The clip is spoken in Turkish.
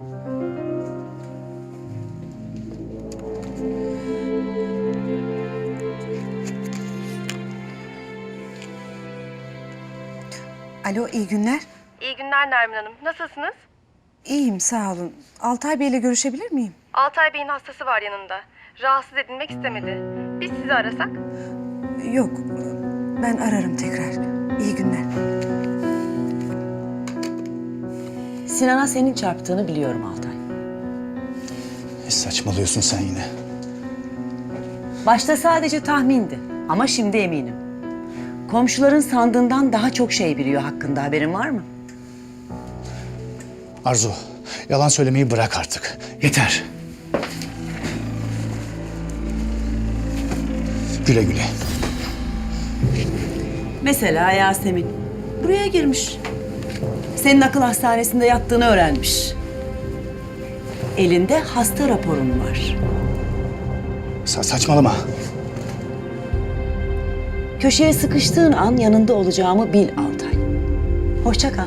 Alo, iyi günler. İyi günler Nermin Hanım. Nasılsınız? İyiyim, sağ olun. Altay Bey'le görüşebilir miyim? Altay Bey'in hastası var yanında. Rahatsız edilmek istemedi. Biz sizi arasak? Yok, ben ararım tekrar. İyi günler. Sinan'a senin çarptığını biliyorum Altay. Ne saçmalıyorsun sen yine? Başta sadece tahmindi ama şimdi eminim. Komşuların sandığından daha çok şey biliyor hakkında haberin var mı? Arzu, yalan söylemeyi bırak artık. Yeter. Güle güle. Mesela Yasemin. Buraya girmiş. Senin akıl hastanesinde yattığını öğrenmiş. Elinde hasta raporun var. Sa- saçmalama. Köşeye sıkıştığın an yanında olacağımı bil Altay. Hoşça kal.